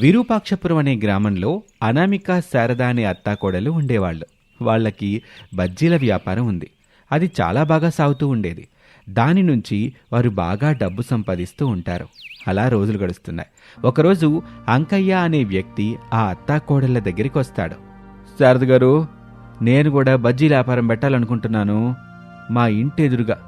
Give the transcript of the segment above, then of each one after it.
విరూపాక్షపురం అనే గ్రామంలో అనామిక శారద అనే అత్తాకోడలు ఉండేవాళ్ళు. వాళ్ళకి బజ్జీల వ్యాపారం ఉంది. అది చాలా బాగా సాగుతూ ఉండేది. దాని నుంచి వారు బాగా డబ్బు సంపాదిస్తూ ఉంటారు. అలా రోజులు గడుస్తున్నాయి. ఒకరోజు అంకయ్య అనే వ్యక్తి ఆ అత్తాకోడళ్ళ దగ్గరికి వస్తాడు. శారద గారు నేను కూడా బజ్జీ వ్యాపారం పెట్టాలనుకుంటున్నాను. మా ఇంటి ఎదురుగా.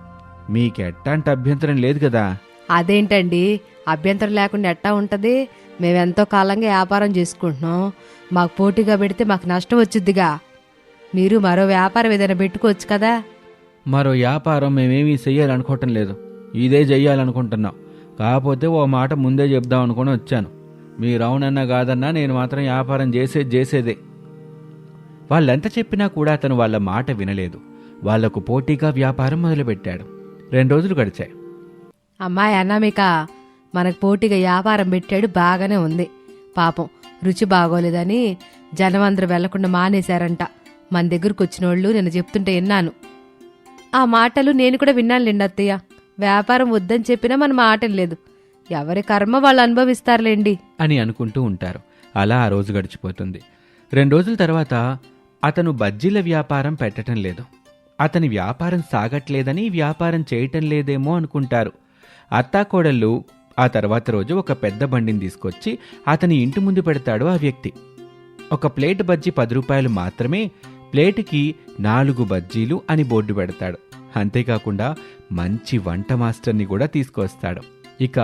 మీకెట్టాంటి అభ్యంతరం లేదు కదా? అదేంటండి? అభ్యంతరం లేకుండా ఎట్టా ఉంటది? మేమెంతో కాలంగా వ్యాపారం చేసుకుంటున్నాం. మాకు పోటీగా పెడితే మాకు నష్టం వచ్చిద్దిగా. మీరు మరో వ్యాపారం ఏదైనా పెట్టుకోవచ్చు కదా? మరో వ్యాపారం మేమేమీ చెయ్యాలనుకోవటం లేదు. ఇదే చెయ్యాలనుకుంటున్నాం. కాకపోతే ఓ మాట ముందే చెప్దాం అనుకుని వచ్చాను. మీరు అవునన్నా కాదన్నా నేను మాత్రం వ్యాపారం చేసేది చేసేదే. వాళ్ళెంత చెప్పినా కూడా అతను వాళ్ళ మాట వినలేదు. వాళ్ళకు పోటీగా వ్యాపారం మొదలుపెట్టాడు. రెండు రోజులు గడిచాయి. అమ్మాయి అన్నామిక మనకు పోటీగా వ్యాపారం పెట్టాడు బాగానే ఉంది. పాపం రుచి బాగోలేదని జనం వెళ్ళకుండా మానేశారంట. మన దగ్గరకు వచ్చిన వాళ్ళు నేను చెప్తుంటే విన్నాను. ఆ మాటలు నేను కూడా విన్నానులేండి అత్తయ్య. వ్యాపారం వద్దని చెప్పినా మన మాట లేదు ఎవరి కర్మ వాళ్ళు అనుభవిస్తారులేండి అని అనుకుంటూ ఉంటారు. అలా ఆ రోజు గడిచిపోతుంది. రెండు రోజుల తర్వాత అతను బజ్జీల వ్యాపారం పెట్టడం లేదు. అతని వ్యాపారం సాగట్లేదని వ్యాపారం చేయటం లేదేమో అనుకుంటారు. అత్తాకోడళ్ళు ఆ తర్వాత రోజు ఒక పెద్ద బండిని తీసుకొచ్చి అతని ఇంటి ముందు పెడతాడు ఆ వ్యక్తి. ఒక ప్లేట్ బజ్జీ పది రూపాయలు మాత్రమే ప్లేటుకి నాలుగు బజ్జీలు అని బోర్డు పెడతాడు. అంతేకాకుండా మంచి వంట మాస్టర్ని కూడా తీసుకొస్తాడు. ఇక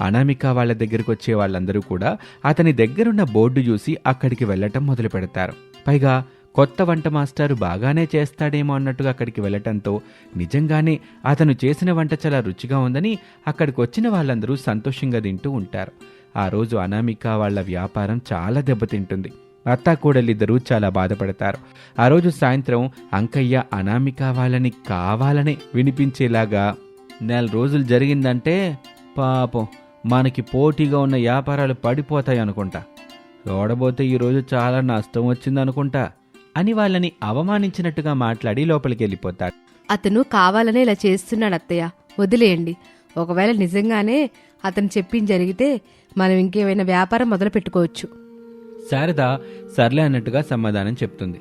అనామిక వాళ్ళ దగ్గరకు వచ్చే వాళ్ళందరూ కూడా అతని దగ్గరున్న బోర్డు చూసి అక్కడికి వెళ్ళటం మొదలు పెడతారు పైగా కొత్త వంట మాస్టారు బాగానే చేస్తాడేమో అన్నట్టుగా అక్కడికి వెళ్ళటంతో నిజంగానే అతను చేసిన వంట చాలా రుచిగా ఉందని అక్కడికి వచ్చిన వాళ్ళందరూ సంతోషంగా తింటూ ఉంటారు. ఆ రోజు అనామిక వాళ్ళ వ్యాపారం చాలా దెబ్బతింటుంది. అత్తాకోడలిద్దరూ చాలా బాధపడతారు. ఆ రోజు సాయంత్రం అంకయ్య అనామిక వాళ్ళని కావాలనే వినిపించేలాగా నెల రోజులు జరిగిందంటే పాపం మనకి పోటీగా ఉన్న వ్యాపారాలు పడిపోతాయి అనుకుంటా చూడబోతే ఈరోజు చాలా నష్టం వచ్చిందనుకుంటా. అని వాళ్ళని అవమానించినట్టుగా మాట్లాడి లోపలికి వెళ్ళిపోతాడు. అతను కావాలనే ఇలా చేస్తున్నాడు అత్తయ్య. వదిలేయండి. ఒకవేళ నిజంగానే అతను చెప్పింది జరిగితే మనం ఇంకేమైనా వ్యాపారం మొదలు పెట్టుకోవచ్చు. శారద సర్లే అన్నట్టుగా సమాధానం చెప్తుంది.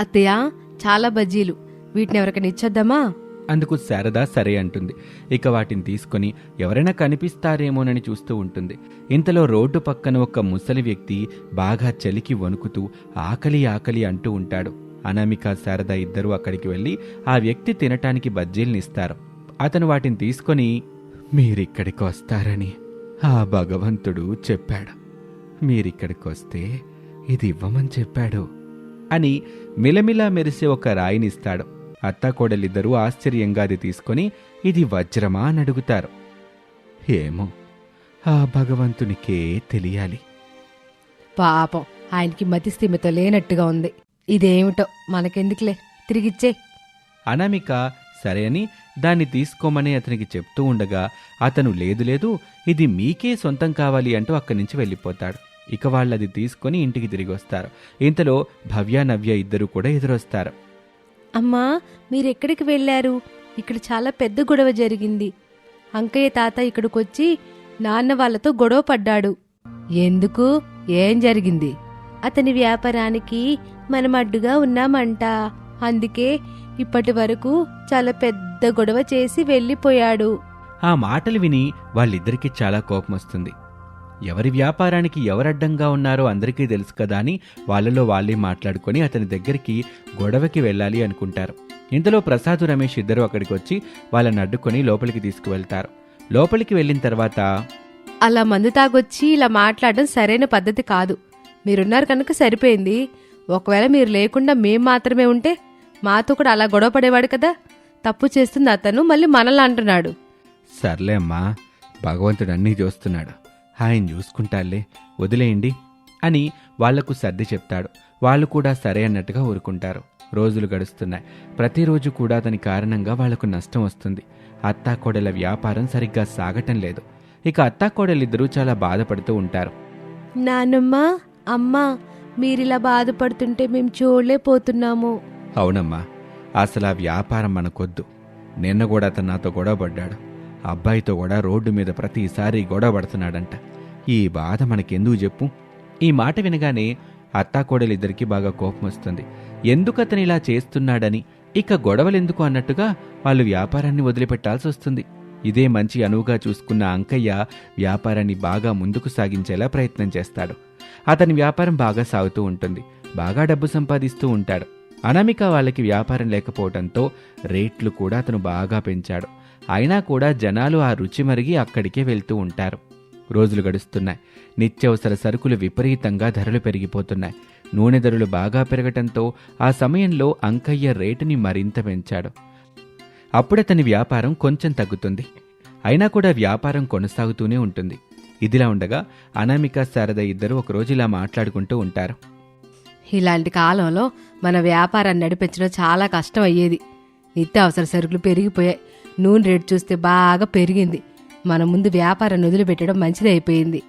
అత్తయ్య చాలా బజ్జీలు. వీటిని ఎవరికైనా ఇచ్చేద్దామా? అందుకు శారద సరే అంటుంది. ఇక వాటిని తీసుకొని ఎవరైనా కనిపిస్తారేమోనని చూస్తూ ఉంటుంది. ఇంతలో రోడ్డు పక్కన ఒక ముసలి వ్యక్తి బాగా చలికి వణుకుతూ ఆకలి ఆకలి అంటూ ఉంటాడు. అనామిక శారద ఇద్దరూ అక్కడికి వెళ్ళి ఆ వ్యక్తి తినటానికి బజ్జీల్నిస్తారు అతను వాటిని తీసుకొని మీరిక్కడికి వస్తారని ఆ భగవంతుడు చెప్పాడు. మీరిక్కడికి వస్తే ఇది ఇవ్వమని చెప్పాడు అని మిలమిలా మెరిసే ఒక రాయినిస్తాడు అత్తాకోడలిద్దరూ ఆశ్చర్యంగా అది తీసుకొని ఇది వజ్రమా? అని అడుగుతారు. ఏమో ఆ భగవంతునికే తెలియాలి. పాపం ఆయనకి మతి స్థిమిత లేనట్టుగా ఉంది. ఇదేమిటో మనకెందుకులే? తిరిగిచ్చే. అనామిక సరే అని దాన్ని తీసుకోమని అతనికి చెప్తూ ఉండగా అతను లేదు లేదు ఇది మీకే సొంతం కావాలి అంటూ అక్కడి నుంచి వెళ్ళిపోతాడు. ఇక వాళ్ళది తీసుకొని ఇంటికి తిరిగి వస్తారు. ఇంతలో భవ్య నవ్య ఇద్దరు కూడా ఎదురొస్తారు. అమ్మా మీరెక్కడికి వెళ్ళారు? ఇక్కడ చాలా పెద్ద గొడవ జరిగింది. అంకయ్య తాత ఇక్కడికొచ్చి నాన్న వాళ్ళతో గొడవ పడ్డాడు. ఎందుకు? ఏం జరిగింది? అతని వ్యాపారానికి మనం అడ్డుగా ఉన్నామంట. అందుకే ఇప్పటి వరకు చాలా పెద్ద గొడవ చేసి వెళ్ళిపోయాడు. ఆ మాటలు విని వాళ్ళిద్దరికీ చాలా కోపం వస్తుంది ఎవరి వ్యాపారానికి ఎవరడ్డంగా ఉన్నారో అందరికీ తెలుసు కదా అని వాళ్ళలో వాళ్ళే మాట్లాడుకొని అతని దగ్గరికి గొడవకి వెళ్ళాలి అనుకుంటారు. ఇంతలో ప్రసాద్ రమేష్ ఇద్దరు అక్కడికి వచ్చి వాళ్ళని అడ్డుకొని లోపలికి తీసుకువెళ్తారు. లోపలికి వెళ్ళిన తర్వాత అలా మందు తాగొచ్చి ఇలా మాట్లాడడం సరైన పద్ధతి కాదు. మీరున్నారు కనుక సరిపోయింది. ఒకవేళ మీరు లేకుండా మేం మాత్రమే ఉంటే మాతో కూడా అలా గొడవ పడేవాడు కదా. తప్పు చేస్తుంది అతను మళ్ళీ మనల్ని అంటున్నాడు. సర్లే అమ్మా భగవంతుడు అన్నీ చూస్తున్నాడు. ఆయన చూసుకుంటాలే వదిలేయండి అని వాళ్ళకు సర్ది చెప్తాడు. వాళ్ళు కూడా సరే అన్నట్టుగా ఊరుకుంటారు. రోజులు గడుస్తున్నాయి. ప్రతిరోజు కూడా అతని కారణంగా వాళ్ళకు నష్టం వస్తుంది. అత్తాకోడల వ్యాపారం సరిగ్గా సాగటం లేదు. ఇక అత్తాకోడలిద్దరూ చాలా బాధపడుతూ ఉంటారు. నానమ్మ అమ్మా మీరిలా బాధపడుతుంటే మేము చూడలేకపోతున్నాము అవునమ్మా అసలు ఆ వ్యాపారం మనకొద్దు. నిన్న కూడా అతను నాతో గొడవ పడ్డాడు. అబ్బాయితో కూడా రోడ్డు మీద ప్రతిసారి గొడవ పడుతున్నాడంట. ఈ బాధ మనకెందుకు చెప్పు? ఈ మాట వినగానే అత్తాకోడలిద్దరికీ బాగా కోపం వస్తుంది. ఎందుకు అతను ఇలా చేస్తున్నాడని? ఇక గొడవలెందుకు అన్నట్టుగా వాళ్ళు వ్యాపారాన్ని వదిలిపెట్టాల్సి వస్తుంది. ఇదే మంచి అనువుగా చూసుకున్న అంకయ్య వ్యాపారాన్ని బాగా ముందుకు సాగించేలా ప్రయత్నం చేస్తాడు. అతని వ్యాపారం బాగా సాగుతూ ఉంటుంది. బాగా డబ్బు సంపాదిస్తూ ఉంటాడు. అనామిక వాళ్ళకి వ్యాపారం లేకపోవడంతో రేట్లు కూడా అతను బాగా పెంచాడు. అయినా కూడా జనాలు ఆ రుచి మరిగి అక్కడికే వెళ్తూ ఉంటారు. రోజులు గడుస్తున్నాయి. నిత్యవసర సరుకులు విపరీతంగా ధరలు పెరిగిపోతున్నాయి. నూనె ధరలు బాగా పెరగటంతో ఆ సమయంలో అంకయ్య రేటుని మరింత పెంచాడు. అప్పుడతని వ్యాపారం కొంచెం తగ్గుతుంది. అయినా కూడా వ్యాపారం కొనసాగుతూనే ఉంటుంది. ఇదిలా ఉండగా అనామిక శారద ఇద్దరు ఒకరోజు ఇలా మాట్లాడుకుంటూ ఉంటారు. ఇలాంటి కాలంలో మన వ్యాపారాన్ని నడిపించడం చాలా కష్టం అయ్యేది నిత్యావసర సరుకులు పెరిగిపోయాయి. నూనె రేటు చూస్తే బాగా పెరిగింది. మన ముందు వ్యాపారాన్ని వదిలిపెట్టడం మంచిది అయిపోయింది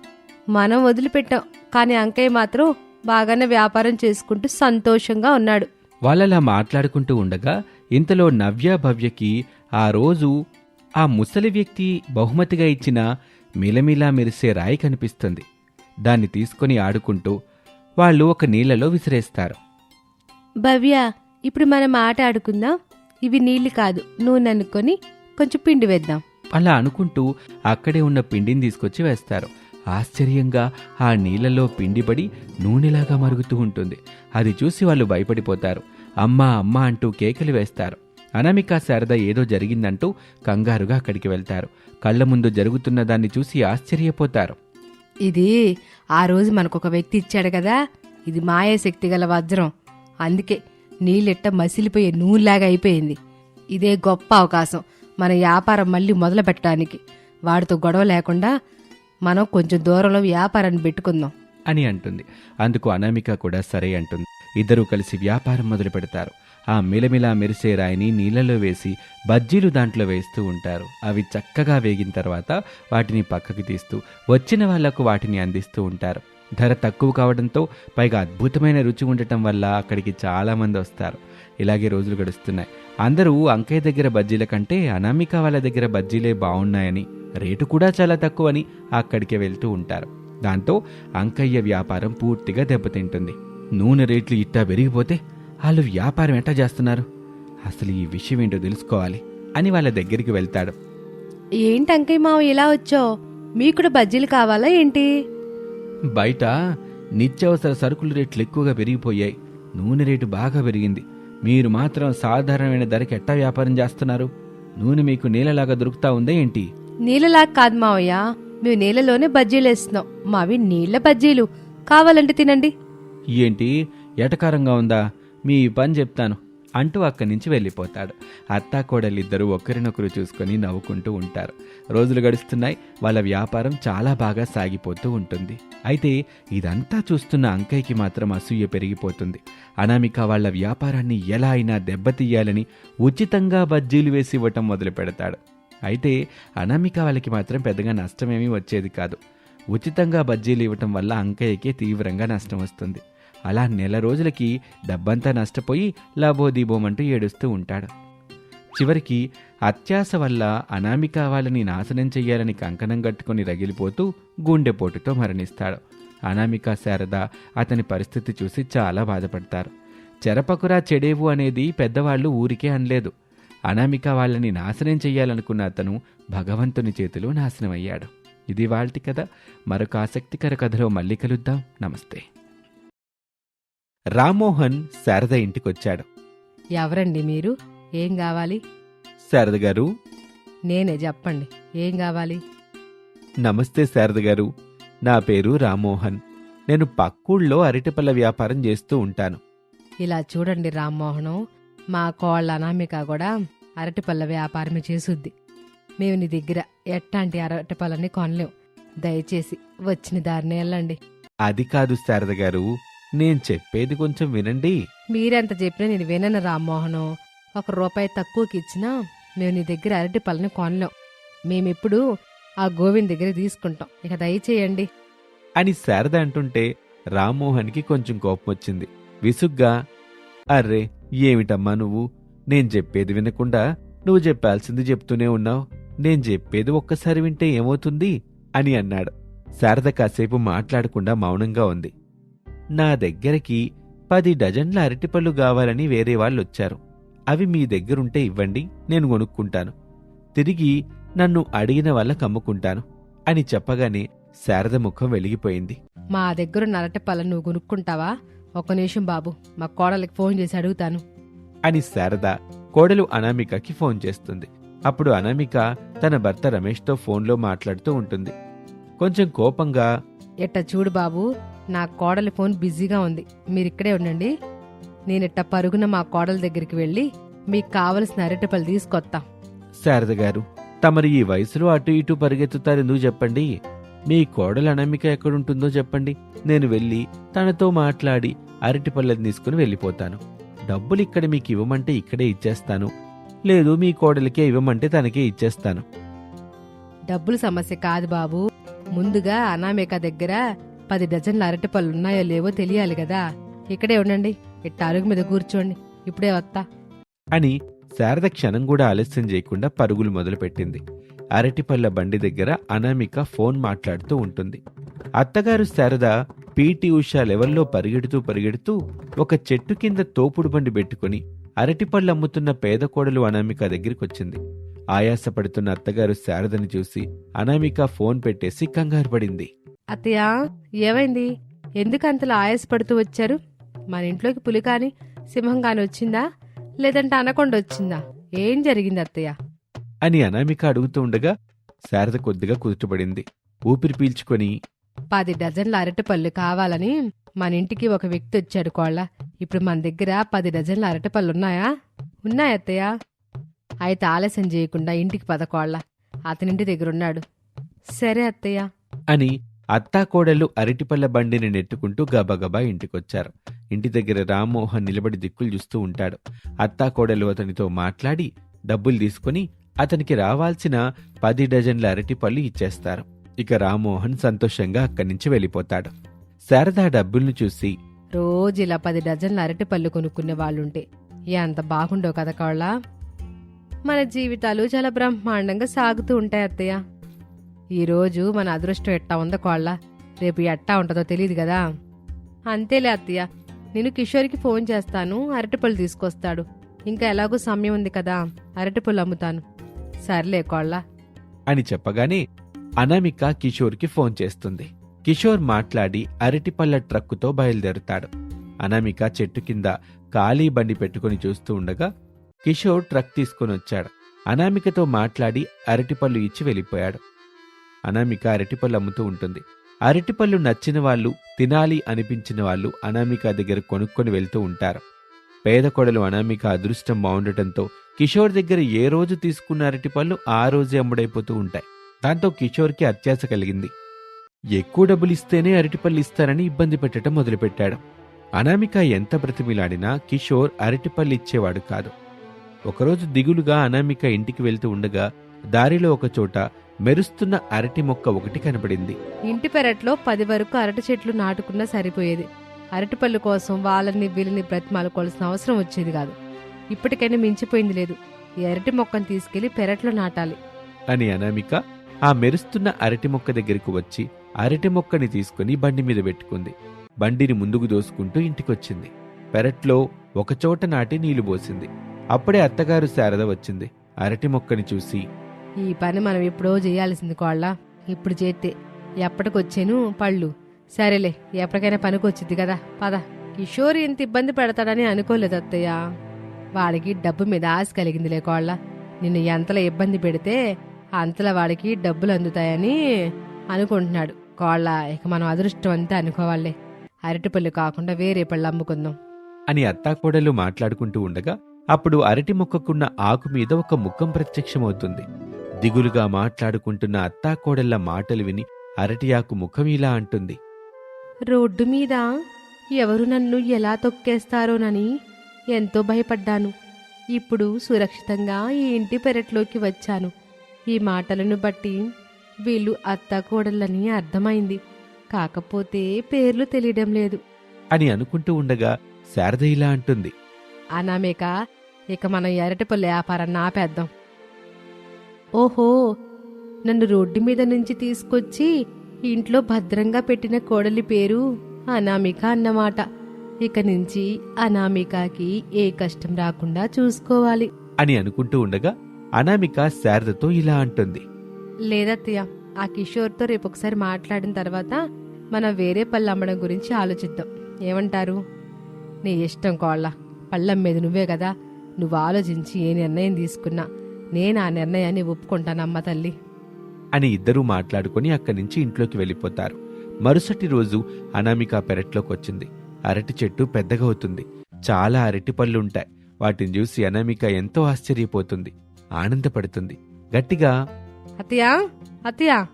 మనం వదిలిపెట్టాం కానీ అంకయ్య మాత్రం బాగానే వ్యాపారం చేసుకుంటూ సంతోషంగా ఉన్నాడు. వాళ్ళలా మాట్లాడుకుంటూ ఉండగా ఇంతలో నవ్య భవ్యకి ఆ రోజు ఆ ముసలి వ్యక్తి బహుమతిగా ఇచ్చిన మిలమిలా మెరిసే రాయి కనిపిస్తుంది. దాన్ని తీసుకొని ఆడుకుంటూ వాళ్ళు ఒక నీళ్ళలో విసిరేస్తారు. భవ్య ఇప్పుడు మనం ఆట ఆడుకుందాం. ఇవి నీళ్ళు కాదు నూనె అనుకొని కొంచెం పిండి వేద్దాం. అలా అనుకుంటూ అక్కడే ఉన్న పిండిని తీసుకొచ్చి వేస్తారు. ఆశ్చర్యంగా ఆ నీళ్ళలో పిండిపడి నూనెలాగా మరుగుతూ ఉంటుంది. అది చూసి వాళ్ళు భయపడిపోతారు. అమ్మా అమ్మా అంటూ కేకలు వేస్తారు. అనామిక శారద ఏదో జరిగిందంటూ కంగారుగా అక్కడికి వెళ్తారు. కళ్ళ ముందు జరుగుతున్న దాన్ని చూసి ఆశ్చర్యపోతారు. ఇది ఆ రోజు మనకొక వ్యక్తి ఇచ్చాడు కదా. ఇది మాయాశక్తి గల వజ్రం. అందుకే నీళ్ళెట్ట మసిలిపోయే నూనెలాగా అయిపోయింది. ఇదే గొప్ప అవకాశం. మన వ్యాపారం మళ్ళీ మొదలు పెట్టడానికి వాడితో గొడవ లేకుండా మనం కొంచెం దూరంలో వ్యాపారాన్ని పెట్టుకుందాం. అని అంటుంది. అందుకు అనామిక కూడా సరే అంటుంది. ఇద్దరూ కలిసి వ్యాపారం మొదలు పెడతారు ఆ మిలమిలా మెరిసే రాయిని నీళ్ళలో వేసి బజ్జీలు దాంట్లో వేస్తూ ఉంటారు. అవి చక్కగా వేగిన తర్వాత వాటిని పక్కకి తీస్తూ వచ్చిన వాళ్ళకు వాటిని అందిస్తూ ఉంటారు. ధర తక్కువ కావడంతో పైగా అద్భుతమైన రుచి ఉండటం వల్ల అక్కడికి చాలామంది వస్తారు. ఇలాగే రోజులు గడుస్తున్నాయి. అందరూ అంకయ్య దగ్గర బజ్జీల కంటే అనామిక వాళ్ళ దగ్గర బజ్జీలే బాగున్నాయని రేటు కూడా చాలా తక్కువని అక్కడికే వెళ్తూ ఉంటారు. దాంతో అంకయ్య వ్యాపారం పూర్తిగా దెబ్బతింటుంది. నూనె రేట్లు ఇట్టా పెరిగిపోతే వాళ్ళు వ్యాపారం ఎట్టా చేస్తున్నారు? అసలు ఈ విషయం ఏంటో తెలుసుకోవాలి అని వాళ్ళ దగ్గరికి వెళ్తాడు. ఏంటి అంకయ్య మావ ఇలా వచ్చావు? మీకు కూడా బజ్జీలు కావాలా ఏంటి? బయట నిత్యావసర సరుకుల రేట్లు ఎక్కువగా పెరిగిపోయాయి. నూనె రేటు బాగా పెరిగింది. మీరు మాత్రం సాధారణమైన ధరకి ఎట్టా వ్యాపారం చేస్తున్నారు? నూనె మీకు నీళ్ళలాగా దొరుకుతా ఉందా ఏంటి? నీళ్ళలా కాదు మావయ్య. మేము నీళ్ళలోనే బజ్జీలు వేస్తున్నాం. మావి నీళ్ళ బజ్జీలు. కావాలంటే తినండి. ఏంటి? ఎటకారంగా ఉందా? మీ పని చెప్తాను. అంటూ అక్కడి నుంచి వెళ్ళిపోతాడు. అత్తా కోడలిద్దరూ ఒకరినొకరు చూసుకొని నవ్వుకుంటూ ఉంటారు. రోజులు గడుస్తున్నాయి. వాళ్ళ వ్యాపారం చాలా బాగా సాగిపోతూ ఉంటుంది. అయితే ఇదంతా చూస్తున్న అంకయ్యకి మాత్రం అసూయ పెరిగిపోతుంది. అనామిక వాళ్ళ వ్యాపారాన్ని ఎలా అయినా దెబ్బతీయాలని ఉచితంగా బజ్జీలు వేసి ఇవ్వటం మొదలు పెడతాడు. అయితే అనామిక వాళ్ళకి మాత్రం పెద్దగా నష్టమేమీ వచ్చేది కాదు. ఉచితంగా బజ్జీలు ఇవ్వటం వల్ల అంకయ్యకి తీవ్రంగా నష్టం వస్తుంది. అలా నెల రోజులకి డబ్బంతా నష్టపోయి లాభోదీబోమంటూ ఏడుస్తూ ఉంటాడు. చివరికి అత్యాస వల్ల అనామిక వాళ్ళని నాశనం చెయ్యాలని కంకణం కట్టుకుని రగిలిపోతూ గుండెపోటుతో మరణిస్తాడు. అనామిక శారద అతని పరిస్థితి చూసి చాలా బాధపడతారు. చెరపకురా చెడేవు అనేది పెద్దవాళ్ళు ఊరికే అనలేదు. అనామిక వాళ్ళని నాశనం చెయ్యాలనుకున్న అతను భగవంతుని చేతిలో నాశనమయ్యాడు. ఇది వాళ్తి కథ. మరొక ఆసక్తికర కథలో మళ్ళీ కలుద్దాం. నమస్తే. రామ్మోహన్ శారద ఇంటికొచ్చాడు. ఎవరండి మీరు? ఏం కావాలి? శారద గారు? నేనే చెప్పండి. ఏం కావాలి? నమస్తే శారద గారు. నా పేరు రామ్మోహన్. నేను పక్కూళ్ళో అరటిపళ్ళ వ్యాపారం చేస్తూ ఉంటాను. ఇలా చూడండి రామ్మోహనం. మా కోళ్ళ అనామిక కూడా అరటిపళ్ళ వ్యాపారమే చేసుద్ది మేము నీ దగ్గర ఎట్లాంటి అరటిపళ్ళని కొనలేం. దయచేసి వచ్చిన దారిని వెళ్ళండి. అది కాదు శారద గారు. నేను చెప్పేది కొంచెం వినండి. మీరెంత చెప్పినా నేను వినను రామ్మోహనం. ఒక రూపాయి తక్కువకి ఇచ్చినా మేము నీ దగ్గర అరటిపళ్ళని కొనలేం. మేమిప్పుడు ఆ గోవింద్ దగ్గర తీసుకుంటాం. ఇక దయచేయండి. అని శారద అంటుంటే రామ్మోహన్కి కొంచెం కోపం వచ్చింది. విసుగ్గా అర్రే ఏమిటమ్మా నువ్వు? నేను చెప్పేది వినకుండా నువ్వు చెప్పాల్సింది చెప్తూనే ఉన్నావు. నేను చెప్పేది ఒక్కసారి వింటే ఏమవుతుంది? అని అన్నాడు. శారద కాసేపు మాట్లాడకుండా మౌనంగా ఉంది. నా దగ్గరికి పది డజన్ల అరటిపళ్ళు కావాలని వేరే వాళ్ళు వచ్చారు అవి మీ దగ్గరుంటే ఇవ్వండి నేను కొనుక్కుంటాను తిరిగి నన్ను అడిగిన వాళ్ళకి అమ్ముకుంటాను అని చెప్పగానే శారద ముఖం వెలిగిపోయింది. మా దగ్గర నరటి పళ్ళ నువ్వు కొనుక్కుంటావా ఒక్క నిమిషం బాబు మా కోడలికి ఫోన్ చేసి అడుగుతాను. అని శారద కోడలు అనామికకి ఫోన్ చేస్తుంది. అప్పుడు అనామిక తన భర్త రమేష్తో ఫోన్లో మాట్లాడుతూ ఉంటుంది. కొంచెం కోపంగా ఎట్ట చూడు బాబు నా కోడలి ఫోన్ బిజీగా ఉంది. మీరిక్కడే ఉండండి. నేనిట్ట పరుగున మా కోడల దగ్గరికి వెళ్ళి మీకు కావలసిన అరటిపళ్ళు తీసుకొత్తా శారద గారు తమరు ఈ వయసులో అటు ఇటు పరిగెత్తుతారు ఎందుకు చెప్పండి? మీ కోడలు అనామిక ఎక్కడుంటుందో చెప్పండి. నేను వెళ్ళి తనతో మాట్లాడి అరటిపళ్ళని తీసుకుని వెళ్ళిపోతాను. డబ్బులు ఇక్కడ మీకు ఇవ్వమంటే ఇక్కడే ఇచ్చేస్తాను. లేదు మీ కోడలికే ఇవ్వమంటే తనకే ఇచ్చేస్తాను. డబ్బుల సమస్య కాదు బాబు. ముందుగా అనామిక దగ్గర పది డజన్ల అరటిపళ్ళు ఉన్నాయో లేవో తెలియాలి కదా. ఇక్కడే ఉండండి. ఇట్ట అరుగు మీద కూర్చోండి. ఇప్పుడే వత్తా. అని శారద క్షణం కూడా ఆలస్యం చేయకుండా పరుగులు మొదలుపెట్టింది. అరటిపళ్ళ బండి దగ్గర అనామిక ఫోన్ మాట్లాడుతూ ఉంటుంది. అత్తగారు శారద పీటి ఉషా లెవెల్లో పరిగెడుతూ పరిగెడుతూ ఒక చెట్టు కింద తోపుడు బండి పెట్టుకుని అరటిపళ్ళు అమ్ముతున్న పేద కోడలు అనామిక దగ్గరికొచ్చింది. ఆయాసపడుతున్న అత్తగారు శారదని చూసి అనామిక ఫోన్ పెట్టేసి కంగారు పడింది. అత్తయ్య ఏమైంది? ఎందుకు అంతలా ఆయాసపడుతూ వచ్చారు? మన ఇంట్లోకి పులి కాని సింహం కాని వచ్చిందా? లేదంటే అనకొండ వచ్చిందా? ఏం జరిగింది అత్తయ్య? అని అనామిక అడుగుతూ ఉండగా శారద కొద్దిగా కుదుటపడింది. ఊపిరి పీల్చుకొని పది డజన్ల అరటిపళ్ళు కావాలని మన ఇంటికి ఒక వ్యక్తి వచ్చాడు కోళ్ళ. ఇప్పుడు మన దగ్గర పది డజన్ల అరటిపళ్ళు ఉన్నాయా? ఉన్నాయా అత్తయ్య. అయితే ఆలస్యం చేయకుండా ఇంటికి పదకోళ్ళ అతనింటి దగ్గర ఉన్నాడు. సరే అత్తయ్య. అని అత్తాకోడళ్ళు అరటిపళ్ళ బండిని నెట్టుకుంటూ గబగబా ఇంటికొచ్చారు. ఇంటి దగ్గర రామ్మోహన్ నిలబడి దిక్కులు చూస్తూ ఉంటాడు. అత్తాకోడలు అతనితో మాట్లాడి డబ్బులు తీసుకుని అతనికి రావాల్సిన పది డజన్ల అరటిపళ్ళు ఇచ్చేస్తారు. ఇక రామ్మోహన్ సంతోషంగా అక్కడి నుంచి వెళ్ళిపోతాడు. శారదా డబ్బుల్ని చూసి రోజు ఇలా పది డజన్ల అరటిపళ్ళు కొనుక్కునే వాళ్ళుంటే ఎంత బాగుండో కదా కోళ్ళ మన జీవితాలు చాలా బ్రహ్మాండంగా సాగుతూ ఉంటాయి అత్తయ్య. ఈరోజు మన అదృష్టం ఎట్టా ఉందో కోళ్ళ? రేపు ఎట్టా ఉంటుందో తెలియదు కదా? అంతేలే అత్తయ్య. నేను కిషోర్కి ఫోన్ చేస్తాను అరటిపళ్ళు తీసుకొస్తాడు. ఇంకా ఎలాగో సమయం ఉంది కదా అరటిపళ్ళు అమ్ముతాను. సర్లే కోళ్ళ. అని చెప్పగానే అనామిక కిషోర్కి ఫోన్ చేస్తుంది. కిషోర్ మాట్లాడి అరటిపళ్ళ ట్రక్కుతో బయలుదేరుతాడు. అనామిక చెట్టు కింద ఖాళీ బండి పెట్టుకుని చూస్తూ ఉండగా కిషోర్ ట్రక్ తీసుకుని వచ్చాడు అనామికతో మాట్లాడి అరటిపళ్ళు ఇచ్చి వెళ్ళిపోయాడు. అనామిక అరటిపళ్ళు అమ్ముతూ ఉంటుంది. అరటిపళ్ళు నచ్చిన వాళ్ళు తినాలి అనిపించిన వాళ్ళు అనామిక దగ్గర కొనుక్కొని వెళ్తూ ఉంటారు. పేద కొడలు అనామిక అదృష్టం బాగుండటంతో కిషోర్ దగ్గర ఏ రోజు తీసుకున్న అరటిపళ్ళు ఆ రోజే అమ్ముడైపోతూ ఉంటాయి. దాంతో కిషోర్కి అత్యాశ కలిగింది. ఎక్కువ డబ్బులు ఇస్తేనే అరటిపళ్ళు ఇస్తారని ఇబ్బంది పెట్టడం మొదలుపెట్టాడు. అనామిక ఎంత బ్రతిమిలాడినా కిషోర్ అరటిపళ్ళు ఇచ్చేవాడు కాదు. ఒకరోజు దిగులుగా అనామిక ఇంటికి వెళ్తూ ఉండగా దారిలో ఒకచోట మెరుస్తున్న అరటి మొక్క ఒకటి కనపడింది ఇంటి పెరట్లో పది వరకు అరటి చెట్లు నాటుకున్నా సరిపోయేది. అరటిపళ్ళు కోసం వాళ్ళని వీళ్ళని బ్రతిమాలుకోవాల్సిన అవసరం వచ్చేది కాదు. ఇప్పటికైనా మించిపోయింది లేదు. ఈ అరటి మొక్కను తీసుకెళ్ళి పెరట్లో నాటాలి. అని అనామిక ఆ మెరుస్తున్న అరటి మొక్క దగ్గరకు వచ్చి అరటి మొక్కని తీసుకుని బండి మీద పెట్టుకుంది. బండిని ముందుకు దోసుకుంటూ ఇంటికొచ్చింది. పెరట్లో ఒకచోట నాటి నీళ్ళు పోసింది. అప్పుడే అత్తగారు శారద వచ్చింది. అరటి మొక్కని చూసి ఈ పని మనం ఎప్పుడో చేయాల్సింది కోళ్ళ. ఇప్పుడు చేస్తే ఎప్పటికొచ్చాను పళ్ళు. సరేలే ఎప్పటికైనా పనికొచ్చింది కదా పద. కిషోర్ ఇంత ఇబ్బంది పెడతాడని అనుకోలేదు అత్తయ్య. వాడికి డబ్బు మీద ఆశ కలిగిందిలే కోళ్ళ. నిన్ను ఎంతలా ఇబ్బంది పెడితే అంతలా వాడికి డబ్బులు అందుతాయని అనుకుంటున్నాడు. కోళ్ళ ఇక మనం అదృష్టం అంతా అనుకోవాలే. అరటిపళ్ళు కాకుండా వేరే పళ్ళు అమ్ముకుందాం. అని అత్తాకోడలు మాట్లాడుకుంటూ ఉండగా అప్పుడు అరటి మొక్కకున్న ఆకు మీద ఒక ముఖం ప్రత్యక్షమవుతుంది. దిగులుగా మాట్లాడుకుంటున్న అత్తాకోడళ్ళ మాటలు విని అరటి ఆకు ముఖం ఇలా అంటుంది. రోడ్డు మీద ఎవరు నన్ను ఎలా తొక్కేస్తారోనని ఎంతో భయపడ్డాను. ఇప్పుడు సురక్షితంగా ఈ ఇంటి పెరట్లోకి వచ్చాను. ఈ మాటలను బట్టి వీళ్ళు అత్త కోడళ్ళని అర్థమైంది. కాకపోతే పేర్లు తెలియడం లేదు. అని అనుకుంటూ ఉండగా శారద ఇలా అంటుంది. అనామేక ఇక మనం ఎరటిపల్లి వ్యాపారాన్ని ఆపేద్దాం. ఓహో నన్ను రోడ్డు మీద నుంచి తీసుకొచ్చి ఇంట్లో భద్రంగా పెట్టిన కోడలి పేరు అనామిక అన్నమాట. ఇక నుంచి అనామికకి ఏ కష్టం రాకుండా చూసుకోవాలి. అని అనుకుంటూ ఉండగా అనామిక శారదతో ఇలా అంటుంది. లేదత్తయ్య ఆ కిషోర్తో రేపు ఒకసారి మాట్లాడిన తర్వాత మనం వేరే పళ్ళు అమ్మడం గురించి ఆలోచిద్దాం. ఏమంటారు? నీ ఇష్టం కోళ్ళ పళ్ళం మీద నువ్వే కదా నువ్వు ఆలోచించి ఏ నిర్ణయం తీసుకున్నా. నేను ఆ నిర్ణయాన్ని ఒప్పుకుంటానమ్మ తల్లి. అని ఇద్దరూ మాట్లాడుకొని అక్కడి నుంచి ఇంట్లోకి వెళ్ళిపోతారు. మరుసటి రోజు అనామిక పెరట్లోకి వచ్చింది అరటి చెట్టు పెద్దగా అవుతుంది. చాలా అరటి పళ్ళుంటాయి. వాటిని చూసి అనామిక ఎంతో ఆశ్చర్యపోతుంది. ఆనందపడుతుంది. గట్టిగా అత్తయ్య అత్తయ్య.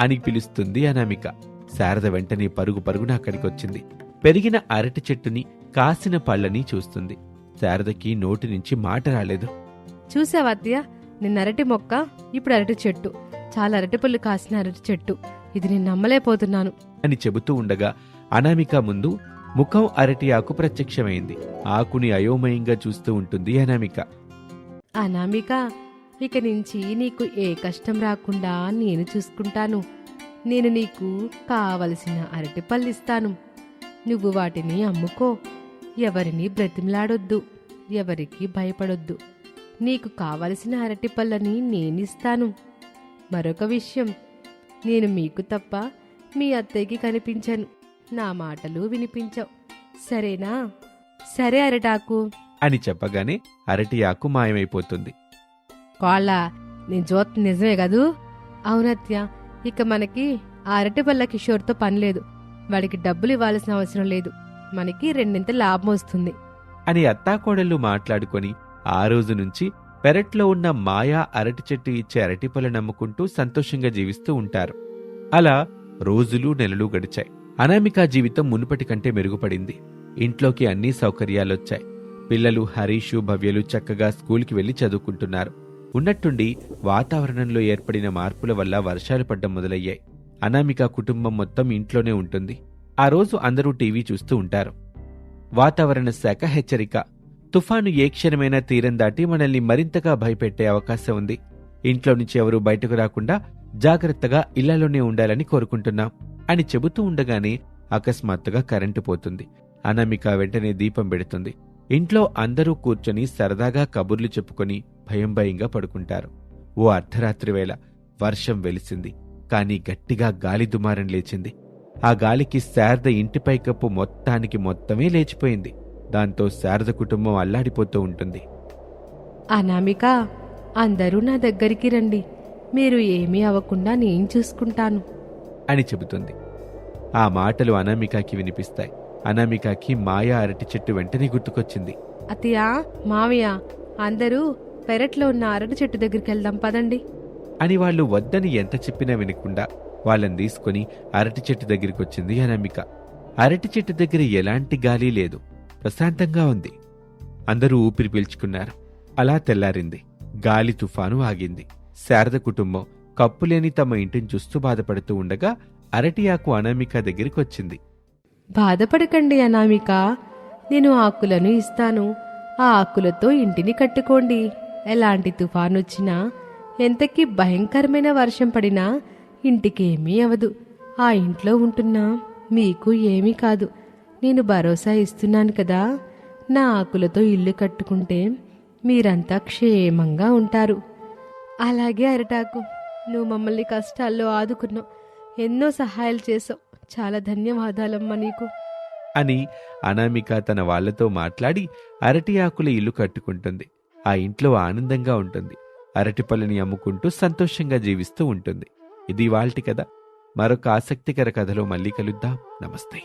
అని పిలుస్తుంది అనామిక. శారద వెంటనే పరుగు పరుగున అక్కడికి వచ్చింది పెరిగిన అరటి చెట్టుని కాసిన పళ్ళని చూస్తుంది. శారదకి నోటి నుంచి మాట రాలేదు. చూసావా అత్తయ్య? నిన్న అరటి మొక్క ఇప్పుడు అరటి చెట్టు. చాలా అరటి పళ్ళు కాసిన అరటి చెట్టు. ఇది నేను నమ్మలేకపోతున్నాను. అని చెబుతూ ఉండగా అనామిక ముందు ముఖం అరటి ఆకు ప్రత్యక్షమైంది. ఆకుని అయోమయంగా చూస్తూ ఉంటుంది అనామిక. అనామిక ఇక నుంచి నీకు ఏ కష్టం రాకుండా నేను చూసుకుంటాను. నేను నీకు కావలసిన అరటి పళ్ళిస్తాను నువ్వు వాటిని అమ్ముకో. ఎవరిని బ్రతిమలాడొద్దు. ఎవరికి భయపడొద్దు. నీకు కావలసిన అరటి పళ్ళని నేనిస్తాను. మరొక విషయం నేను మీకు తప్ప మీ అత్తయ్యకి కనిపించను. నా మాటలు వినిపించవు. సరేనా? సరే అరటాకు. అని చెప్పగానే అరటి ఆకు మాయమైపోతుంది. కోళ్ళ నేను చూస్తుంది నిజమే కదూ? అవునత్య ఇక మనకి ఆ అరటిపల్ల కిషోర్తో పని లేదు. వాడికి డబ్బులు ఇవ్వాల్సిన అవసరం లేదు. మనకి రెండింత లాభం వస్తుంది. అని అత్తాకోడళ్ళు మాట్లాడుకొని ఆ రోజు నుంచి పెరట్లో ఉన్న మాయా అరటి చెట్టు ఇచ్చే అరటిపళ్ళు నమ్ముకుంటూ సంతోషంగా జీవిస్తూ ఉంటారు. అలా రోజులు నెలలు గడిచాయి. అనామిక జీవితం మునుపటి కంటే మెరుగుపడింది. ఇంట్లోకి అన్ని సౌకర్యాలొచ్చాయి. పిల్లలు హరీషు భవ్యలు చక్కగా స్కూల్కి వెళ్ళి చదువుకుంటున్నారు. ఉన్నట్టుండి వాతావరణంలో ఏర్పడిన మార్పుల వల్ల వర్షాలు పడ్డం మొదలయ్యాయి. అనామిక కుటుంబం మొత్తం ఇంట్లోనే ఉంటుంది. ఆ రోజు అందరూ టీవీ చూస్తూ ఉంటారు. వాతావరణ శాఖ హెచ్చరిక. తుఫాను ఏ క్షణమైనా తీరం దాటి మనల్ని మరింతగా భయపెట్టే అవకాశం ఉంది. ఇంట్లో నుంచి ఎవరూ బయటకు రాకుండా జాగ్రత్తగా ఇళ్ళలోనే ఉండాలని కోరుకుంటున్నాం. అని చెబుతూ ఉండగానే అకస్మాత్తుగా కరెంటు పోతుంది. అనామిక వెంటనే దీపం పెడుతుంది. ఇంట్లో అందరూ కూర్చొని సరదాగా కబుర్లు చెప్పుకొని భయం భయంగా పడుకుంటారు. ఓ అర్ధరాత్రి వేళ వర్షం వెలిసింది. కాని గట్టిగా గాలి దుమారం లేచింది. ఆ గాలికి శారద ఇంటి పైకప్పు మొత్తానికి మొత్తమే లేచిపోయింది. దాంతో శారద కుటుంబం అల్లాడిపోతూ ఉంటుంది. అనామిక అందరూ నా దగ్గరికి రండి. మీరు ఏమీ అవ్వకుండా నేను చూసుకుంటాను. అని చెబుతుంది. ఆ మాటలు అనామికకి వినిపిస్తాయి. అనామికకి మాయా అరటి చెట్టు వెంటనే గుర్తుకొచ్చింది. అత్తయ్య మావయ్య అందరూ పెరట్లో ఉన్న అరటి చెట్టు దగ్గరికి వెళ్దాం పదండి. అని వాళ్ళు వద్దని ఎంత చెప్పినా వినకుండా వాళ్ళని తీసుకుని అరటి చెట్టు దగ్గరికి వచ్చింది అనామిక. అరటి చెట్టు దగ్గర ఎలాంటి గాలి లేదు. ప్రశాంతంగా ఉంది. అందరూ ఊపిరి పీల్చుకున్నారు. అలా తెల్లారింది. గాలి తుఫాను ఆగింది. శారద కుటుంబం కప్పులేని తమ ఇంటిని చూస్తూ బాధపడుతూ ఉండగా అరటి ఆకు అనామిక దగ్గరికి వచ్చింది బాధపడకండి అనామిక. నేను ఆకులను ఇస్తాను. ఆ ఆకులతో ఇంటిని కట్టుకోండి. ఎలాంటి తుఫాను వచ్చినా ఎంతకీ భయంకరమైన వర్షం పడినా ఇంటికేమీ అవదు. ఆ ఇంట్లో ఉంటున్నా మీకు ఏమీ కాదు. నేను భరోసా ఇస్తున్నాను కదా. నా ఆకులతో ఇల్లు కట్టుకుంటే మీరంతా క్షేమంగా ఉంటారు. అలాగే అరటాకు నువ్వు మమ్మల్ని కష్టాల్లో ఆదుకున్నావు. ఎన్నో సహాయాలు చేసావు చాలా ధన్యవాదాలమ్మా నీకు. అని అనామిక తన వాళ్ళతో మాట్లాడి అరటి ఆకుల ఇల్లు కట్టుకుంటుంది. ఆ ఇంట్లో ఆనందంగా ఉంటుంది. అరటి పళ్ళని అమ్ముకుంటూ సంతోషంగా జీవిస్తూ ఉంటుంది. ఇది వాళ్ళటి కథ. మరొక ఆసక్తికర కథలో మళ్ళీ కలుద్దాం. నమస్తే.